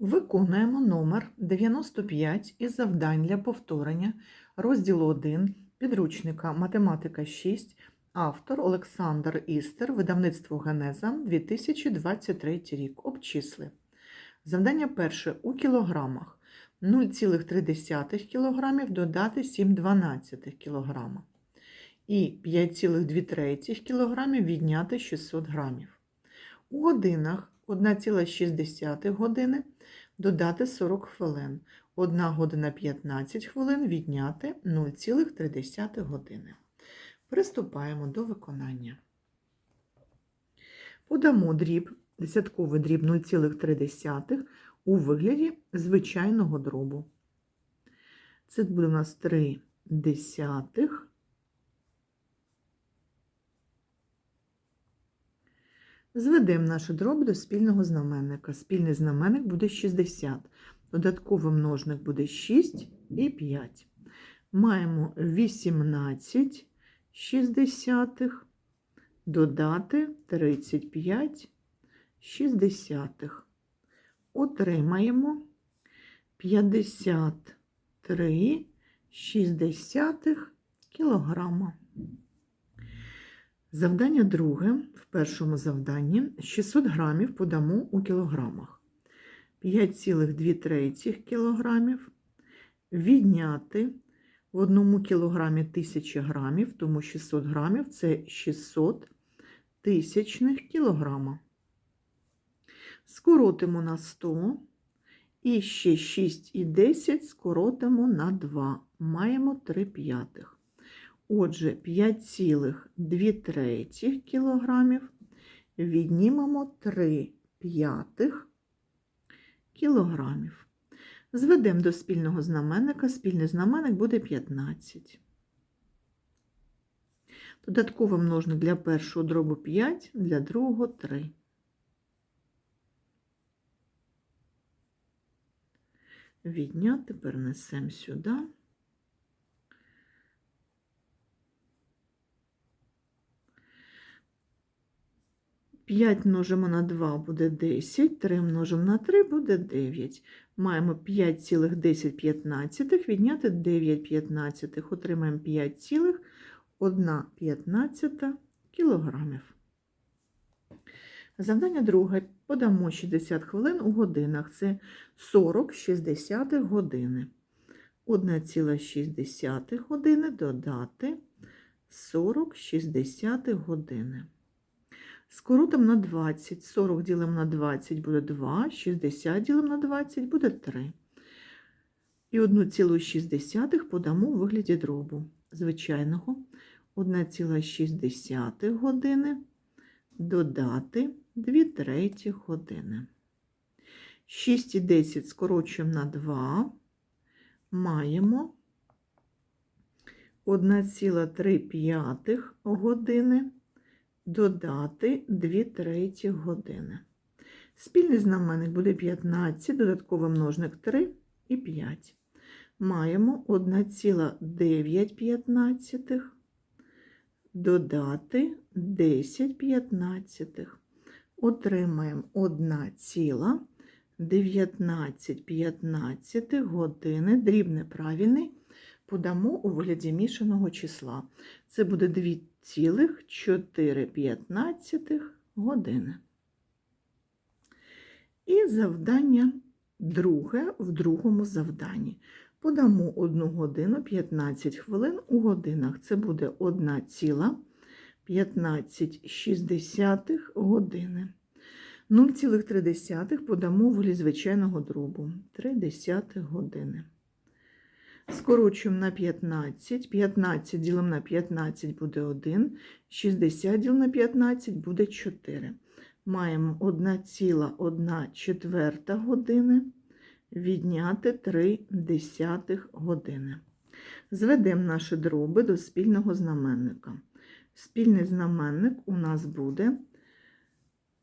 Виконуємо номер 95 із завдань для повторення розділу 1 підручника Математика 6, автор Олександр Істер, видавництво Генеза 2023 рік. Обчисли. Завдання перше у кілограмах 0,3 кг додати 7,12 кг і 5,2 кг відняти 600 г. У годинах 1,6 години додати 40 хвилин. 1 година 15 хвилин відняти 0,3 години. Приступаємо до виконання. Подамо дріб, десятковий дріб 0,3 у вигляді звичайного дробу. Це буде у нас 3 десятих. Зведемо нашу дроб до спільного знаменника. Спільний знаменник буде 60. Додатковий множник буде 6 і 5. Маємо 18 шістдесятих, додати 35 шістдесятих. Отримаємо 53 шістдесятих кілограма. Завдання друге. В першому завданні 600 грамів подамо у кілограмах. 5,2 кілограмів. Відняти в одному кілограмі 1000 грамів, тому 600 грамів це 600 тисячних кілограма. Скоротимо на 100. І ще 6 і 10 скоротимо на 2. Маємо 3 п'ятих. Отже, 5,2 кілограмів віднімемо 3 п'ятих кілограмів. Зведемо до спільного знаменника. Спільний знаменник буде 15. Додатковий множник для першого дробу 5, для другого 3. Відняти перенесемо сюди. П'ять множимо на 2 буде 10, 3 множимо на 3 буде 9. Маємо 5,10 відняти 9 п'ятнадцятих. Отримаємо 5,1 кілограмів. Завдання друге. Подамо 60 хвилин у годинах. Це 40 60 години. 1,6 години додати 40 60 години. Скоротимо на 20. 40 ділимо на 20 буде 2, 60 ділимо на 20 буде 3. І 1,6 подамо у вигляді дробу. Звичайного 1,6 години додати 2 треті години. 6 і 10 скорочуємо на 2. Маємо 1,3 години додати 2 треті години. Спільний знаменник буде 15, додатковий множник 3 і 5. Маємо 1,9 додати 10 п'ятнадцятих. Отримаємо 1,19 п'ятнадцятих години. Дріб неправильний подамо у вигляді мішаного числа. Це буде 2,4 години. І завдання друге в другому завданні. Подамо 1 годину 15 хвилин у годинах. Це буде 1,15 години. 0,3 подамо в звичайного дробу 3 години. Скорочуємо на 15. 15 ділимо на 15 буде 1. 60 ділимо на 15 буде 4. Маємо 1,1 четверта години відняти 3 десятих години. Зведемо наші дроби до спільного знаменника. Спільний знаменник у нас буде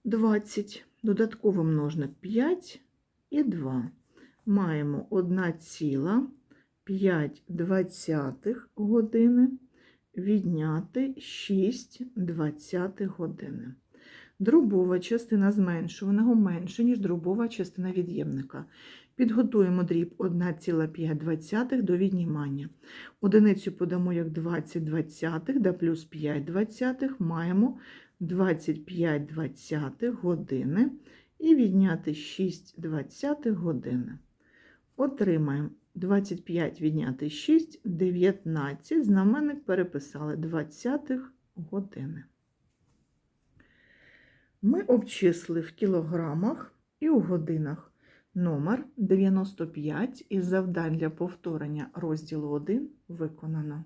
20, додатковий множник 5 і 2. Маємо 1,5 двадцятих години відняти 6 двадцятих години. Дробова частина зменшуваного менше, ніж дробова частина від'ємника. Підготуємо дріб 1,5 до віднімання. Одиницю подамо як 20 двадцятих, плюс 5 двадцятих маємо 25 двадцятих години і відняти 6 двадцятих години. Отримаємо 25 відняти 6, 19, знаменник переписали двадцятих години. Ми обчисли в кілограмах і у годинах номер 95 із завдань для повторення розділу 1 виконано.